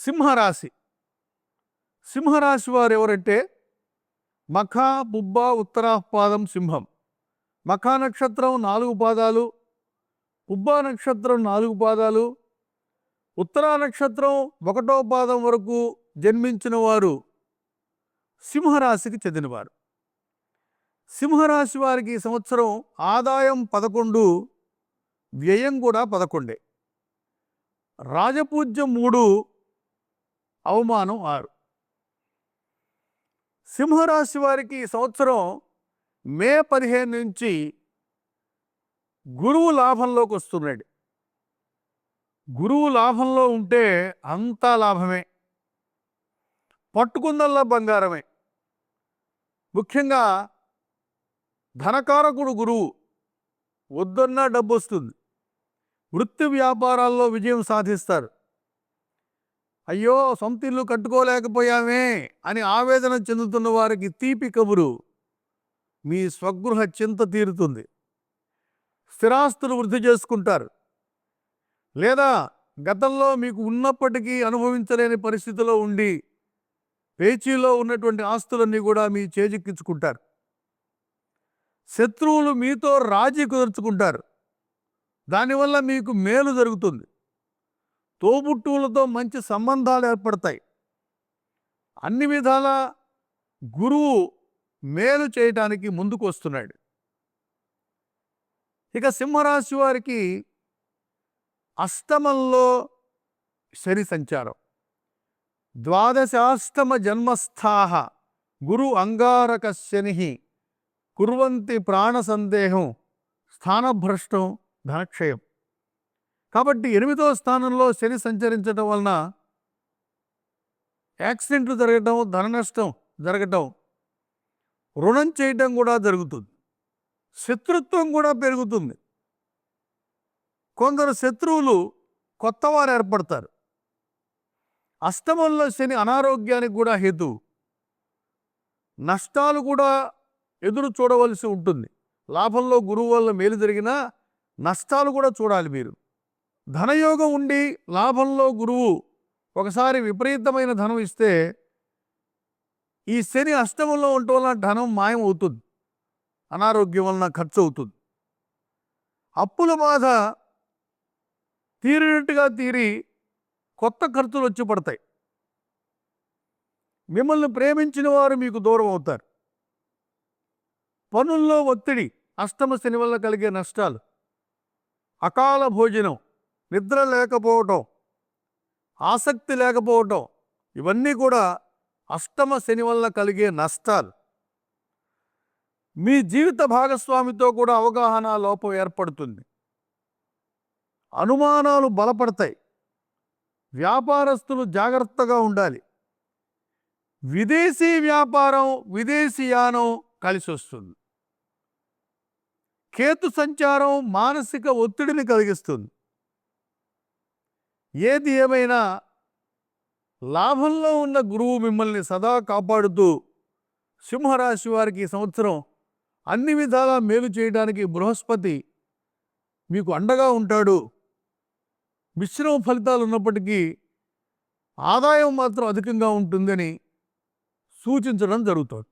సింహరాశి. సింహరాశి వారు ఎవరంటే మఖ బుబ్బ ఉత్తరాపాదం సింహం. మఖ నక్షత్రం నాలుగు పాదాలు ఉబ్బ నక్షత్రం నాలుగు పాదాలు ఉత్తరా నక్షత్రం ఒకటో పాదం వరకు జన్మించిన వారు సింహరాశికి చెందినవారు. సింహరాశి వారికి ఈ సంవత్సరం ఆదాయం పదకొండు వ్యయం కూడా పదకొండే. రాజపూజ్యం మూడు అవమానం ఆరు. సింహరాశి వారికి ఈ సంవత్సరం మే పదిహేను నుంచి గురువు లాభంలోకి వస్తున్నాడు. గురువు లాభంలో ఉంటే అంతా లాభమే. పట్టుకుందల్లా బంగారమే. ముఖ్యంగా ధనకారకుడు గురువు వద్దన్నా డబ్బు వస్తుంది వృత్తి వ్యాపారాల్లో విజయం సాధిస్తారు. అయ్యో సొంత ఇల్లు కట్టుకోలేకపోయామే అని ఆవేదన చెందుతున్న వారికి తీపి కబురు. మీ స్వగృహ చింత తీరుతుంది. స్థిరాస్తులు వృద్ధి చేసుకుంటారు. లేదా గతంలో మీకు ఉన్నప్పటికీ అనుభవించలేని పరిస్థితిలో ఉండి పేచీలో ఉన్నటువంటి ఆస్తులన్నీ కూడా మీ చేజిక్కించుకుంటారు. శత్రువులు మీతో రాజీ కుదుర్చుకుంటారు. దానివల్ల మీకు మేలు జరుగుతుంది. తోబుట్టువులతో మంచి సంబంధాలు ఏర్పడతాయి. అన్ని విధాల గురువు మేలు చేయటానికి ముందుకు వస్తున్నాడు ఇక సింహరాశి వారికి అష్టమంలో శని సంచారం. ద్వాదశాష్టమ జన్మస్థాహ గురు అంగారక శని కుర్వంతి ప్రాణ సందేహం స్థానభ్రష్టం ధనక్షయం. కాబట్టి ఎనిమిదో స్థానంలో శని సంచరించడం వలన యాక్సిడెంట్లు జరగటం ధన నష్టం జరగటం రుణం చేయటం కూడా జరుగుతుంది. శత్రుత్వం కూడా పెరుగుతుంది. కొందరు శత్రువులు కొత్తవారు ఏర్పడతారు. అష్టమంలో శని అనారోగ్యానికి కూడా హేతు. నష్టాలు కూడా ఎదురు చూడవలసి ఉంటుంది. లాభంలో గురువు వల్ల మేలు జరిగినా నష్టాలు కూడా చూడాలి మీరు. ధనయోగం ఉండి లాభంలో గురువు ఒకసారి విపరీతమైన ధనం ఇస్తే ఈ శని అష్టమంలో ఉండటం వలన ధనం మాయం అవుతుంది అనారోగ్యం వలన ఖర్చు అవుతుంది అప్పుల బాధ తీరినట్టుగా తీరి కొత్త ఖర్చులు వచ్చి పడతాయి. మిమ్మల్ని ప్రేమించిన వారు మీకు దూరం అవుతారు. పనుల్లో ఒత్తిడి అష్టమ శని వల్ల కలిగే నష్టాలు అకాల భోజనం నిద్ర లేకపోవటం ఆసక్తి లేకపోవటం ఇవన్నీ కూడా అష్టమ శని వల్ల కలిగే నష్టాలు. మీ జీవిత భాగస్వామితో కూడా అవగాహన లోపం ఏర్పడుతుంది. అనుమానాలు బలపడతాయి. వ్యాపారస్తులు జాగ్రత్తగా ఉండాలి. విదేశీ వ్యాపారం విదేశీయానం కలిసి వస్తుంది. కేతు సంచారం మానసిక ఒత్తిడిని కలిగిస్తుంది. ఏది ఏమైనా లాభంలో ఉన్న గురువు మిమ్మల్ని సదా కాపాడుతూ సింహరాశి వారికి ఈ సంవత్సరం అన్ని విధాలా మేలు చేయడానికి బృహస్పతి మీకు అండగా ఉంటాడు. మిశ్రమ ఫలితాలు ఉన్నప్పటికీ ఆదాయం మాత్రం అధికంగా ఉంటుందని సూచించడం జరుగుతుంది.